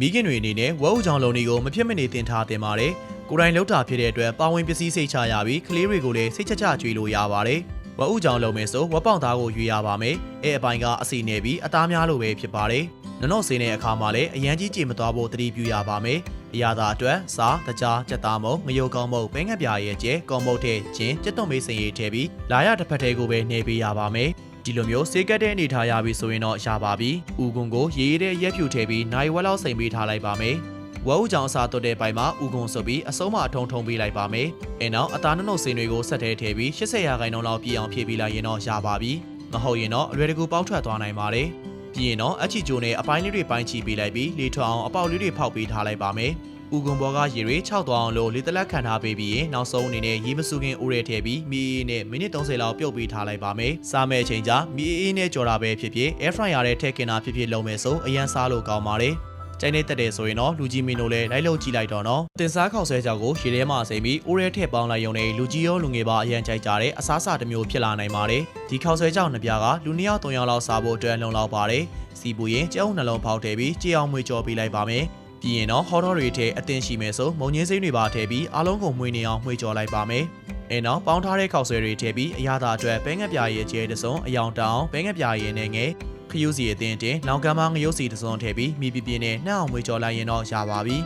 မိခင်တွေအနေနဲ့ဝက်ဥချောင်လုံးတွေကိုမဖြစ်မနေတင်ထားတင်ပါတယ်ကိုယ်တိုင်လောက်တာဖြစ်တဲ့အတွက်ပါဝင်ပစ္စည်းစိတ်ချရပြီးကလေးတွေကိုလည်းစိတ်ချချကြွေလို့ရပါတယ်ဝက်ဥချောင်လုံးမယ်ဆိုဝက်ပေါင်သားကိုရွေရပါမယ်အဲအပိုင်းကအစီနေပြီးအသားများလို့ပဲဖြစ်ပါတယ်နနော့စင်းတဲ့အခါမှာလည်းအရန်ကြီးကြေမသွားဖို့တတိပြုရပါမယ်အရာသာအတွက်စားတကြားကြက်သားမုံငရုတ်ကောင်းမုံပဲငှက်ပြာရဲ့ကျဲကောင်းမုတ်တဲ့ကျင်းကြက်သွန်မေးစင်ရေးထည့်ပြီးလာရတစ်ဖက်သေးကိုပဲနှိပ်ပေးရပါမယ် ဒီလိုမျိုးစေကတ်တဲ့အနေထားရပြီဆိုရင်တော့ရပါပြီ။ဥကွန်ကိုရေးရတဲ့ရက်ဖြူထည့်ပြီးနိုင်ဝက်လောက်စိမ်ပေးထားလိုက်ပါမယ်။ဝက်ဥကြောင်အစာတွတ်တဲ့ပိုင်းမှာဥကွန်ဆိုပြီးအစုံးမအထုံထုံပေးလိုက်ပါမယ်။အဲနောက်အသားနှုတ်စင်တွေကိုဆက်ထဲထည့်ပြီး80ရာခိုင်နှုန်းလောက်ပြည့်အောင်ဖြည့်ပေးလိုက်ရင်တော့ရပါပြီ။မဟုတ်ရင်တော့အလွယ်တကူပေါက်ထွက်သွားနိုင်ပါတယ်။ပြီးရင်တော့အချီကျိုနဲ့အပိုင်းလေးတွေပိုင်းချီပေးလိုက်ပြီးလေထွက်အောင်အပေါက်လေးတွေဖောက်ပေးထားလိုက်ပါမယ်။ ဥကွန်ဘောကရေတွေခြောက်သွားအောင်လို့လေတလက်ခံထားပေးပြီးရင်နောက်ဆုံးအနေနဲ့ရေမစုခင်အိုးရဲထည့်ပြီးမီအေးနဲ့မိနစ်30လောက်ပြုတ်ပေးထားလိုက်ပါမယ်။စားမဲ့အချိန်ကျမီအေးနဲ့ကြော်တာပဲဖြစ်ဖြစ် air fryer ရဲထည့်ကင်တာဖြစ်ဖြစ်လုံးမယ်ဆိုအရန်စားလို့ကောင်းပါတယ်။ကျိုင်းနေတက်တယ်ဆိုရင်တော့လူကြီးမင်းတို့လည်းလိုက်လို့ကြည့်လိုက်တော့နော်တင်စားခေါက်ဆွဲကြောက်ကိုရေထဲမှာစိမ့်ပြီးအိုးရဲထည့်ပေါင်းလိုက်ရုံနဲ့လူကြီးရောလူငယ်ပါအရန်ကြိုက်ကြတဲ့အစားအစာတစ်မျိုးဖြစ်လာနိုင်ပါတယ်ဒီခေါက်ဆွဲကြောက်နှစ်ပြားကလူနှစ်ယောက်သုံးယောက်လောက်စားဖို့အတွက်လုံလောက်ပါတယ်စီပူရင်ကျုံနှလုံးဖောက်ထည့်ပြီးကြေအောင်မွေကြော်ပေးလိုက်ပါမယ် ပြီးရင်တော့ဟော်တော်တွေထဲအတင်းရှိမယ်ဆိုမုံငင်းစိမ့်တွေပါထည့်ပြီးအားလုံးကိုမှွေနေအောင်မှွေကြော်လိုက်ပါမယ်အဲနောက်ပေါင်းထားတဲ့ခေါက်ဆွဲတွေထည့်ပြီးအရသာအတွက်ပဲငက်ပြားရဲ့ကျဲတစုံအယောင်တောင်ပဲငက်ပြားရဲ့နဲ့ငယ်ခရူးစီအတင်းတင်လောင်ကမ်းမငရုတ်စီတစ်စုံထည့်ပြီးမိပြပြင်းနဲ့နှောက်အောင်မွေကြော်လိုက်ရင်တော့ရပါပြီ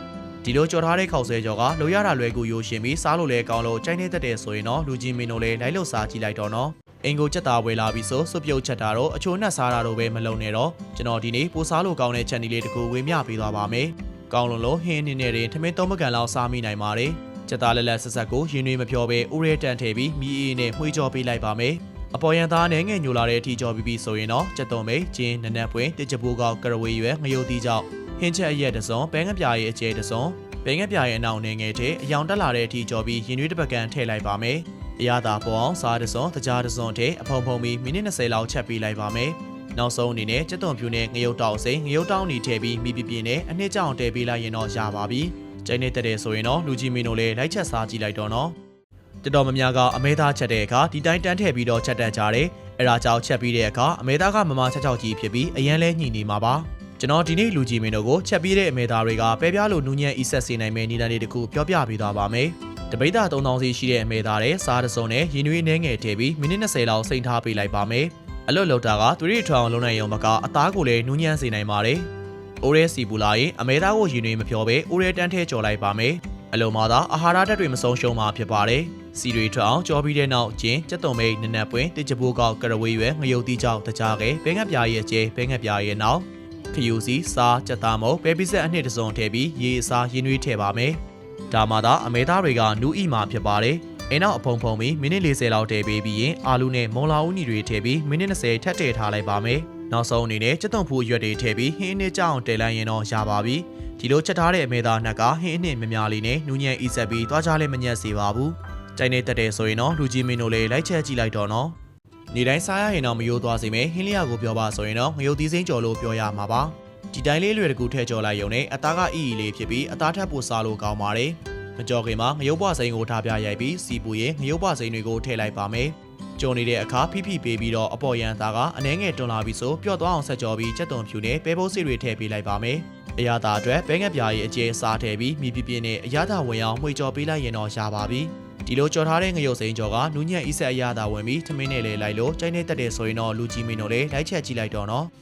ဒီလိုကြော်ထားတဲ့ခေါက်ဆွဲကြော်ကလိုရတာလွယ်ကူရိုးရှင်ပြီးစားလို့လည်းကောင်းလို့ကြိုက်နေတတ်တယ်ဆိုရင်တော့လူကြီးမင်းတို့လည်းလိုက်လို့စားကြည့်လိုက်တော့နော်အင်ကိုချက်သားဝယ်လာပြီးဆိုစွပ်ပြုတ်ချက်တာတော့အချိုးနဲ့စားတာတော့ပဲမလုံနဲ့တော့ကျွန်တော်ဒီနေ့ပိုစားလို့ကောင်းတဲ့ချက်နီလေးတကူဝေမျှပေးသွားပါမယ် ကောင်းလုံးလုံးဟင်းနေနေရင်ထမင်းသုံးပကံလောက်စားမိနိုင်ပါတယ်ချက်သားလက်လက်ဆက်ဆက်ကိုရင်တွေမဖြောဘဲဥရဲတန်ထည့်ပြီးမီးအေးနဲ့မှွေးကြောပေးလိုက်ပါမယ်အပေါ်ရန်သားနဲ့ငယ်ညိုလာတဲ့အထီကြောပြီးပြီဆိုရင်တော့ချက်တုံမိတ်ကျင်းနနက်ပွင့်တစ်ချပိုးကောက်ကရဝေးရွယ်ငရုတ်တီကြောက်ဟင်းချက်အရက်တစုံပဲငပြားရဲ့အကျဲတစုံပဲငပြားရဲ့အနောက်နဲ့ငယ်တဲ့အယောင်တက်လာတဲ့အထီကြောပြီးရင်တွေတစ်ပကံထည့်လိုက်ပါမယ်အရသာပေါ်အောင်စားတစုံတကြားတစုံထည့်အဖုံဖုံပြီးမိနစ်20လောက်ချက်ပေးလိုက်ပါမယ် နောက်ဆုံးအနေနဲ့ကြက်သွန်ဖြူနဲ့ငရုတ်တောက်စိမ်းငရုတ်တောင်းနီထည့်ပြီးမိပြပြင်းနဲ့အနှစ်ကြောင်တည်ပေးလိုက်ရင်တော့ရပါပြီ။ကျိုင်းနေတဲ့တဲ့ဆိုရင်တော့လူကြီးမင်းတို့လည်းလိုက်ချက်စားကြည့်လိုက်တော့နော်။တော်တော်များများကအမဲသားချက်တဲ့အခါဒီတိုင်းတန်းထည့်ပြီးတော့ချက်တက်ကြတယ်။အဲဒါကြောင့်ချက်ပြီးတဲ့အခါအမဲသားကမမချက်ချောက်ကြီးဖြစ်ပြီးအရန်လဲညှိနေမှာပါ။ကျွန်တော်ဒီနေ့လူကြီးမင်းတို့ကိုချက်ပြီးတဲ့အမဲသားတွေကပဲပြားလို့နူးညံ့အီဆက်စေနိုင်မယ့်နေတန်းလေးတစ်ခုပြောပြပေးသွားပါမယ်။တပိတ်တာ3000စီရှိတဲ့အမဲသားတွေစားတစုံနဲ့ရင်နွေးနှဲငယ်ထည့်ပြီးမိနစ်20လောက်စိမ့်ထားပေးလိုက်ပါမယ်။ အလွတ်လောက်တာကသူရိထောင်လုံးနိုင်ရုံမကအသားကိုလည်းနူးညံ့စေနိုင်ပါတယ်။အိုရဲစီပူလာရင်အမဲသားကိုရင်နွေးမဖြောဘဲအိုရဲတန်းထဲကြော်လိုက်ပါမယ်။အလုံးမသာအာဟာရဓာတ်တွေမဆုံးရှုံးမှာဖြစ်ပါတယ်။စီတွေထွက်အောင်ကြောပြီးတဲ့နောက်ကျင်းကြက်သွန်မိတ်နနက်ပွင့်တစ်ချပိုးကောက်ကရဝေးရွယ်ငရုတ်တိကြောက်တကြားကဲဘဲငက်ပြားရဲ့ကျဲဘဲငက်ပြားရဲ့နောက်ခယူစီစားကြက်သားမုတ်ပဲပိဆက်အနှစ်တစုံထည့်ပြီးရေအစားရင်နွေးထည့်ပါမယ်။ဒါမှသာအမဲသားတွေကနူးဤမှာဖြစ်ပါတယ်။ အဲနောက်အဖုံဖုံပြီးမိနစ်40လောက်တည်ပေးပြီးရင်အာလူနဲ့မုံလာဦးညီတွေထည့်ပြီးမိနစ်20ထပ်တည်ထားလိုက်ပါမယ်။နောက်ဆုံးအနေနဲ့ကြက်သွန်ဖူးရွက်တွေထည့်ပြီးဟင်းနဲ့ကြောအောင်တည်လိုက်ရင်တော့ရပါပြီ။ဒီလိုချက်ထားတဲ့အမဲသားနှက်ကဟင်းအနှစ်များများလေးနဲ့နူးညံ့အီဆက်ပြီးသွားကြလဲမညက်စေပါဘူး။ကြိုင်နေတက်တယ်ဆိုရင်တော့လူကြီးမင်းတို့လည်းလိုက်ချက်ကြည့်လိုက်တော့နော်။နေတိုင်းစားရရင်တော့မယိုးသွားစေမယ်ဟင်းလျာကိုပြောပါဆိုရင်တော့ငရုတ်သီးစိမ်းကြော်လို့ပြောရမှာပါ။ဒီတိုင်းလေးလွယ်တကူထည့်ကြော်လိုက်ရုံနဲ့အသားကအီအီလေးဖြစ်ပြီးအသားထပ်ပိုစားလို့ကောင်းပါတယ်။ မကြော်ခင်မှာငရုတ်ပွားစိမ်းကိုထားပြရိုက်ပြီးစီပူရင်ငရုတ်ပွားစိမ်းတွေကိုထည့်လိုက်ပါမယ်။ကြော်နေတဲ့အခါဖိဖိပေးပြီးတော့အပေါ်ရန်သားကအနှဲငယ်တွန်းလာပြီးဆိုပျော့သွားအောင်ဆက်ကြော်ပြီးချက်သွန်ဖြူနဲ့ပဲပုတ်စီတွေထည့်ပေးလိုက်ပါမယ်။အရသာအတွက်ပဲငက်ပြားရဲ့အကျဲစားထည့်ပြီးမိပြပြင်းနဲ့အရသာဝင်အောင်မှွေကြော်ပေးလိုက်ရင်တော့ရပါပြီ။ဒီလိုကြော်ထားတဲ့ငရုတ်စိမ်းကြော်ကနူးညံ့အီဆက်အရသာဝင်ပြီးထမင်းနဲ့လေလိုက်လို့ကျိုင်းနေတက်တယ်ဆိုရင်တော့လူကြီးမင်းတို့လည်းလိုက်ချက်ကြည့်လိုက်တော့နော်။